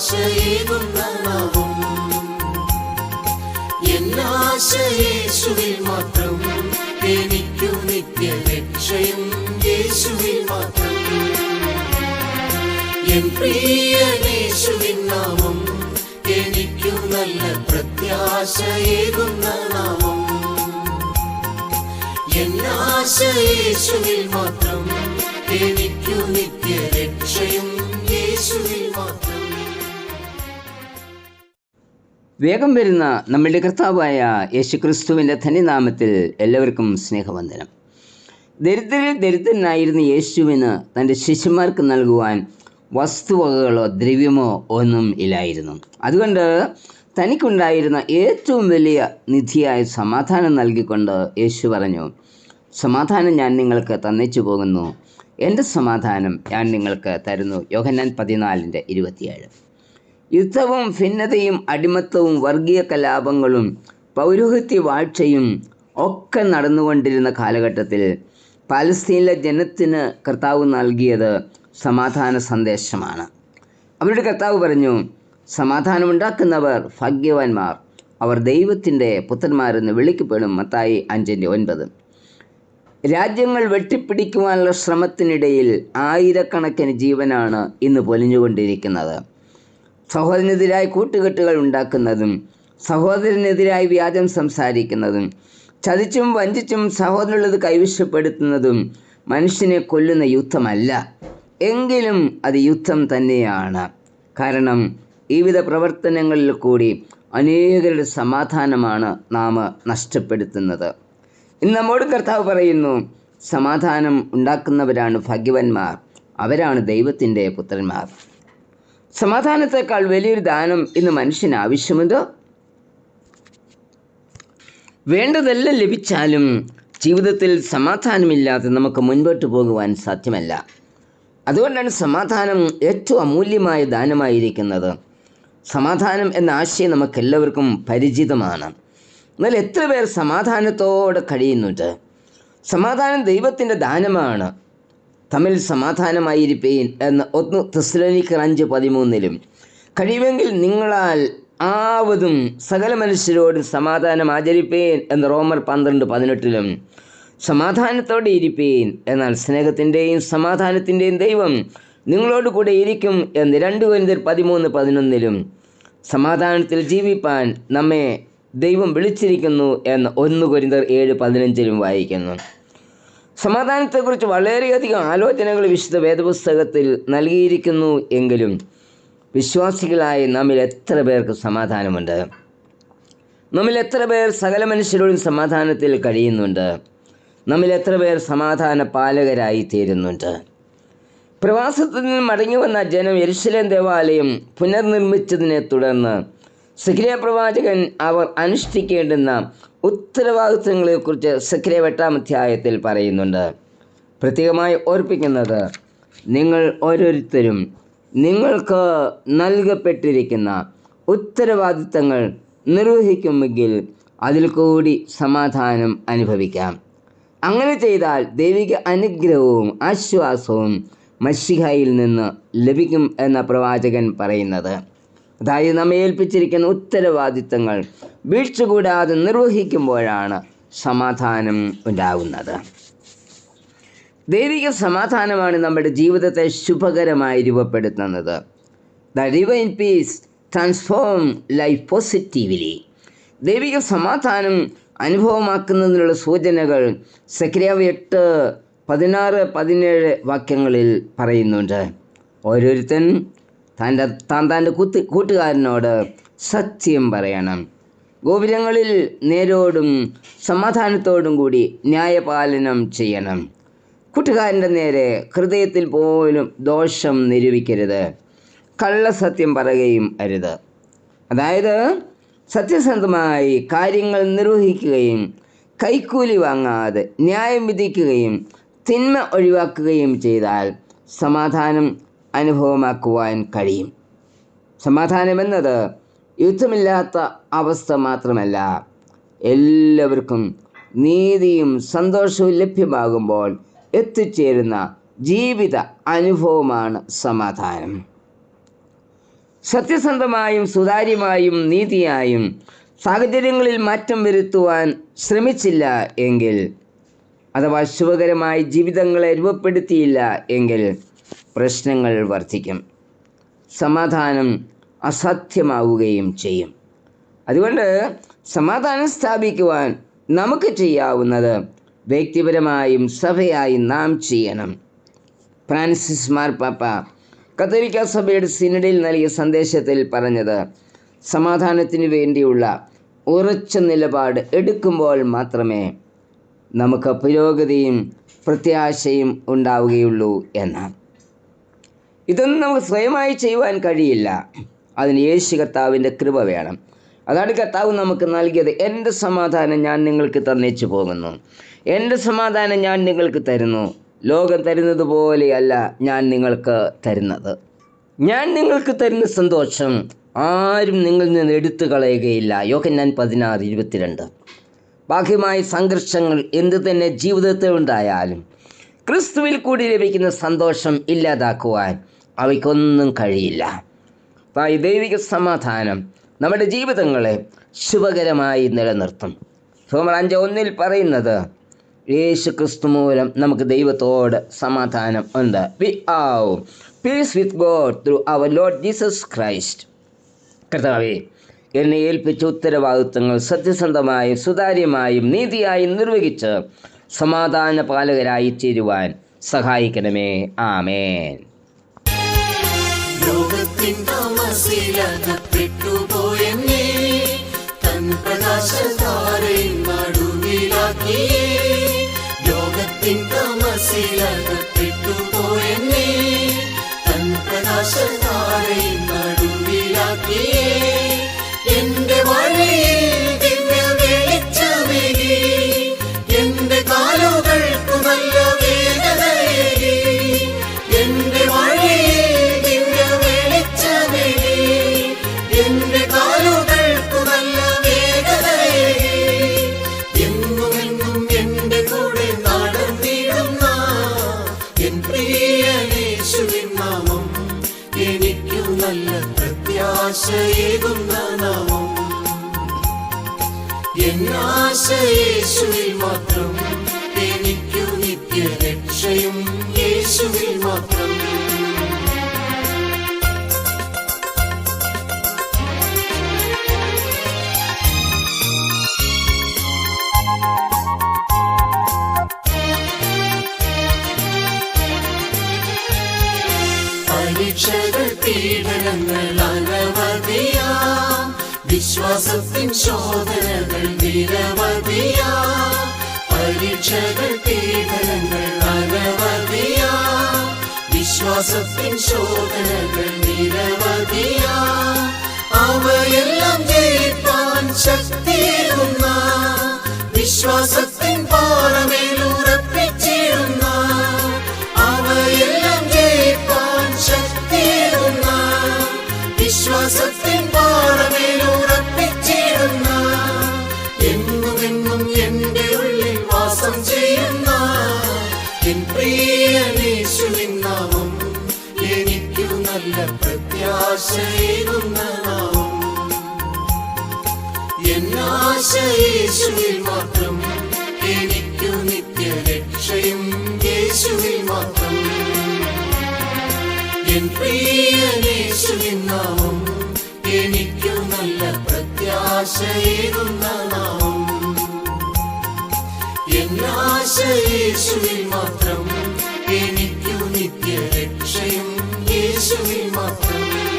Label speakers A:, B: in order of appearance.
A: പ്രത്യാശയേകുന്ന നാമം എന്നാശയേശുവിൽ മാത്രം എനിക്കു നിത്യരക്ഷയും യേശുവിൽ മാത്രം. എൻ പ്രിയനേശുവിൻ നാമം എനിക്കു നല്ല പ്രത്യാശയേകുന്ന നാമം എന്നാശയേശുവിൽ മാത്രം എനിക്കു നിത്യരക്ഷയും യേശുവിൽ മാത്രം.
B: വേഗം വരുന്ന നമ്മളുടെ കർത്താവായ യേശുക്രിസ്തുവിന്റെ ധന്യനാമത്തിൽ എല്ലാവർക്കും സ്നേഹവന്ദനം. ദരിദ്രരിൽ ദരിദ്രനായിരുന്ന യേശുവിന് തന്റെ ശിശുമാർക്ക് നൽകുവാൻ വസ്തുവകകളോ ദ്രവ്യമോ ഒന്നും ഇല്ലായിരുന്നു. അതുകൊണ്ട് തനിക്കുണ്ടായിരുന്ന ഏറ്റവും വലിയ നിധിയായ സമാധാനം നൽകിക്കൊണ്ട് യേശു പറഞ്ഞു സമാധാനം ഞാൻ നിങ്ങൾക്ക് തന്നിച്ചു പോകുന്നു. എന്റെ സമാധാനം ഞാൻ നിങ്ങൾക്ക് തരുന്നു. യോഹന്നാൻ പതിനാലിന്റെ ഇരുപത്തിയേഴ്. യുദ്ധവും ഭിന്നതയും അടിമത്തവും വർഗീയ കലാപങ്ങളും പൗരോഹിത്യ വാഴ്ചയും ഒക്കെ നടന്നുകൊണ്ടിരുന്ന കാലഘട്ടത്തിൽ പാലസ്തീനിലെ ജനത്തിന് കർത്താവ് നൽകിയത് സമാധാന സന്ദേശമാണ്. അവരുടെ കർത്താവ് പറഞ്ഞു സമാധാനമുണ്ടാക്കുന്നവർ ഭാഗ്യവാന്മാർ. അവർ ദൈവത്തിന്റെ പുത്രന്മാരെന്ന് വിളിക്കപ്പെടും. മത്തായി അഞ്ചിന്റെ ഒൻപത്. രാജ്യങ്ങൾ വെട്ടിപ്പിടിക്കുവാനുള്ള ശ്രമത്തിനിടയിൽ ആയിരക്കണക്കിന് ജീവനാണ് ഇന്ന് പൊലിഞ്ഞുകൊണ്ടിരിക്കുന്നത്. സഹോദരനെതിരായി കൂട്ടുകെട്ടുകൾ ഉണ്ടാക്കുന്നതും സഹോദരനെതിരായി വ്യാജം സംസാരിക്കുന്നതും ചതിച്ചും വഞ്ചിച്ചും സഹോദരനുള്ളത് കൈവശപ്പെടുത്തുന്നതും മനുഷ്യനെ കൊല്ലുന്ന യുദ്ധമല്ല. എങ്കിലും അത് യുദ്ധം തന്നെയാണ്. കാരണം വിവിധ വിധ പ്രവർത്തനങ്ങളിൽ കൂടി അനേകരുടെ സമാധാനമാണ് നാം നഷ്ടപ്പെടുത്തുന്നത്. ഇന്ന് നമ്മോട് കർത്താവ് പറയുന്നു സമാധാനം ഉണ്ടാക്കുന്നവരാണ് ഭാഗ്യവന്മാർ അവരാണ് ദൈവത്തിന്റെ പുത്രന്മാർ. സമാധാനത്തെക്കാൾ വലിയൊരു ദാനം ഇന്ന് മനുഷ്യന് ആവശ്യമുണ്ടോ. വേണ്ടതെല്ലാം ലഭിച്ചാലും ജീവിതത്തിൽ സമാധാനമില്ലാതെ നമുക്ക് മുൻപോട്ട് പോകുവാൻ സാധ്യമല്ല. അതുകൊണ്ടാണ് സമാധാനം ഏറ്റവും അമൂല്യമായ ദാനമായിരിക്കുന്നത്. സമാധാനം എന്ന ആശയം നമുക്കെല്ലാവർക്കും പരിചിതമാണ്. എന്നാൽ എത്ര പേർ സമാധാനത്തോടെ കഴിയുന്നുണ്ട്? സമാധാനം ദൈവത്തിന്റെ ദാനമാണ്. തമ്മിൽ സമാധാനമായിരിപ്പീൻ എന്ന് ഒന്ന് തെസ്ലോനിക്കർ അഞ്ച് പതിമൂന്നിലും. കഴിയുമെങ്കിൽ നിങ്ങളാൽ ആവതും സകല മനുഷ്യരോടും സമാധാനം ആചരിപ്പേൻ എന്ന് റോമർ പന്ത്രണ്ട് പതിനെട്ടിലും. സമാധാനത്തോടെ ഇരിപ്പേൻ എന്നാൽ സ്നേഹത്തിന്റെയും സമാധാനത്തിന്റെയും ദൈവം നിങ്ങളോട് കൂടെ ഇരിക്കും എന്ന് രണ്ട് കൊരിന്തർ പതിമൂന്ന് പതിനൊന്നിലും. സമാധാനത്തിൽ ജീവിപ്പാൻ നമ്മെ ദൈവം വിളിച്ചിരിക്കുന്നു എന്ന് ഒന്ന് കൊരിന്തർ ഏഴ് പതിനഞ്ചിലും വായിക്കുന്നു. സമാധാനത്തെക്കുറിച്ച് വളരെയധികം ആലോചനകൾ വിശുദ്ധ വേദപുസ്തകത്തിൽ നൽകിയിരിക്കുന്നു എങ്കിലും വിശ്വാസികളായ നമ്മിൽ എത്ര പേർക്ക് സമാധാനമുണ്ട്? നമ്മിൽ എത്ര പേർ സകല മനുഷ്യരോടും സമാധാനത്തിൽ കഴിയുന്നുണ്ട്? നമ്മിൽ എത്ര പേർ സമാധാന പാലകരായി തീരുന്നുണ്ട്? പ്രവാസത്തിൽ നിന്ന് മടങ്ങി വന്ന ജനം എരുശലേം ദേവാലയം പുനർനിർമ്മിച്ചതിനെ തുടർന്ന് സഖിരിയ പ്രവാചകൻ അവർ അനുഷ്ഠിക്കേണ്ടുന്ന ഉത്തരവാദിത്വങ്ങളെക്കുറിച്ച് സക്രിയ എട്ടാം അധ്യായത്തിൽ പറയുന്നുണ്ട്. പ്രത്യേകമായി ഓർപ്പിക്കുന്നത് നിങ്ങൾ ഓരോരുത്തരും നിങ്ങൾക്ക് നൽകപ്പെട്ടിരിക്കുന്ന ഉത്തരവാദിത്തങ്ങൾ നിർവഹിക്കുമെങ്കിൽ അതിൽ കൂടി സമാധാനം അനുഭവിക്കാം. അങ്ങനെ ചെയ്താൽ ദൈവിക അനുഗ്രഹവും ആശ്വാസവും മഷിഹയിൽ നിന്ന് ലഭിക്കും എന്ന പ്രവാചകൻ പറയുന്നത്. അതായത് നമ്മെ ഏൽപ്പിച്ചിരിക്കുന്ന ഉത്തരവാദിത്തങ്ങൾ വീഴ്ച കൂടാതെ നിർവഹിക്കുമ്പോഴാണ് സമാധാനം ഉണ്ടാകുന്നത്. ദൈവിക സമാധാനമാണ് നമ്മുടെ ജീവിതത്തെ ശുഭകരമായി രൂപപ്പെടുത്തുന്നത്. The divine peace transform life positively ദൈവിക സമാധാനം അനുഭവമാക്കുന്നതിനുള്ള സൂചനകൾ സെക്രിയാവ് എട്ട് പതിനാറ് പതിനേഴ് വാക്യങ്ങളിൽ പറയുന്നുണ്ട്. ഓരോരുത്തൻ തന്റെ താൻ തന്റെ കൂത്ത് കൂട്ടുകാരനോട് സത്യം പറയണം. ഗോപുരങ്ങളിൽ നേരോടും സമാധാനത്തോടും കൂടി ന്യായപാലനം ചെയ്യണം. കൂട്ടുകാരന്റെ നേരെ ഹൃദയത്തിൽ പോലും ദോഷം നിരൂപിക്കരുത്. കള്ളസത്യം പറയുകയും അരുത്. അതായത് സത്യസന്ധമായി കാര്യങ്ങൾ നിർവഹിക്കുകയും കൈക്കൂലി വാങ്ങാതെ ന്യായം വിധിക്കുകയും തിന്മ ഒഴിവാക്കുകയും ചെയ്താൽ സമാധാനം അനുഭവമാക്കുവാൻ കഴിയും. സമാധാനമെന്നത് യുദ്ധമില്ലാത്ത അവസ്ഥ മാത്രമല്ല എല്ലാവർക്കും നീതിയും സന്തോഷവും ലഭ്യമാകുമ്പോൾ എത്തിച്ചേരുന്ന ജീവിത അനുഭവമാണ് സമാധാനം. സത്യസന്ധമായും സുതാര്യമായും നീതിയായും സാഹചര്യങ്ങളിൽ മാറ്റം വരുത്തുവാൻ ശ്രമിച്ചില്ല എങ്കിൽ അഥവാ ശുഭകരമായി ജീവിതങ്ങളെ രൂപപ്പെടുത്തിയില്ല എങ്കിൽ പ്രശ്നങ്ങൾ വർദ്ധിക്കും. സമാധാനം അസാധ്യമാവുകയും ചെയ്യും. അതുകൊണ്ട് സമാധാനം സ്ഥാപിക്കുവാൻ നമുക്ക് ചെയ്യാവുന്നത് വ്യക്തിപരമായും സഭയായി നാം ചെയ്യണം. ഫ്രാൻസിസ് മാർപ്പാപ്പ കത്തോലിക്ക സഭയുടെ സിനഡിൽ നൽകിയ സന്ദേശത്തിൽ പറഞ്ഞത് സമാധാനത്തിന് വേണ്ടിയുള്ള ഉറച്ച നിലപാട് എടുക്കുമ്പോൾ മാത്രമേ നമുക്ക് പുരോഗതിയും പ്രത്യാശയും ഉണ്ടാവുകയുള്ളൂ എന്ന് ഇതൊന്നും നമുക്ക് സ്വയമായി ചെയ്യുവാൻ കഴിയില്ല. അതിന് യേശു കർത്താവിന്റെ കൃപ വേണം. അതാണ് കർത്താവ് നമുക്ക് നൽകിയത്. എന്റെ സമാധാനം ഞാൻ നിങ്ങൾക്ക് തന്നേച്ചു പോകുന്നു. എന്റെ സമാധാനം ഞാൻ നിങ്ങൾക്ക് തരുന്നു. ലോകം തരുന്നത് പോലെയല്ല ഞാൻ നിങ്ങൾക്ക് തരുന്നത്. ഞാൻ നിങ്ങൾക്ക് തരുന്ന സന്തോഷം ആരും നിങ്ങളിൽ നിന്ന് എടുത്തു കളയുകയില്ല. യോഹന്നാൻ പതിനാറ് ഇരുപത്തിരണ്ട്. ബാഹ്യമായ സംഘർഷങ്ങൾ എന്തു തന്നെ ജീവിതത്തിൽ ഉണ്ടായാലും ക്രിസ്തുവിൽ കൂടി ലഭിക്കുന്ന സന്തോഷം ഇല്ലാതാക്കുവാൻ അവയ്ക്കൊന്നും കഴിയില്ല. തായി ദൈവിക സമാധാനം നമ്മുടെ ജീവിതങ്ങളെ ശുഭകരമായി നിലനിർത്തും. സോമർ അഞ്ച് ഒന്നിൽ പറയുന്നത് യേശു ക്രിസ്തു മൂലം നമുക്ക് ദൈവത്തോട് സമാധാനം ഉണ്ട്. We have peace with God through our Lord Jesus Christ കർത്താവേ എന്നെ ഏൽപ്പിച്ച ഉത്തരവാദിത്വങ്ങൾ സത്യസന്ധമായും സുതാര്യമായും നീതിയായും നിർവഹിച്ച് സമാധാന പാലകരായി തീരുവാൻ സഹായിക്കണമേ. ആമേൻ.
A: ലോകത്തിൻ താമസിലകപ്പെട്ടുപോയെന്നെ തൻ പ്രകാശധാരയിൽ നടുവിലാക്കി ലോകത്തിൻ താമസിലകപ്പെട്ടുപോയെന്നെ തൻ പ്രകാശധാരയിൽ നടുവിലാക്കി പ്രത്യാശയേകുന്ന നാമം. എന്നാശയേശുവിൽ മാത്രം എനിക്കു നിത്യരക്ഷയും. യേശുവിൽ മാത്രം വിശ്വാസത്തിൻ ശോധനകൾ നിരവധിയാ പരീക്ഷകൾ പീഡനങ്ങൾ അനവധിയാ വിശ്വാസത്തിൻ ശോധനകൾ നിരവധിയാ അവയെല്ലാം ജയിപ്പാൻ ശക്തിയേകുന്ന വിശ്വാസത്തിൻ പാറമേലുറപ്പിച്ചിരുന്ന അവയെല്ലാം ജയിപ്പാൻ ശക്തിയേകുന്ന വിശ്വാസത്തിൻ ആശയിടുന്ന നാവും മാത്രം എനിക്കു നിത്യരക്ഷയും യേശുവിൽ മാത്രം. എൻ പ്രിയനേശുവിൻ നാവും എനിക്കു നല്ല പ്രത്യാശയേകുന്ന പ്രത്യാശയിടുന്ന നാവും എന്നാശയേശുവിൽ മാത്രം എനിക്കു നിത്യരക്ഷയും இயேசுவின் மாற்றமே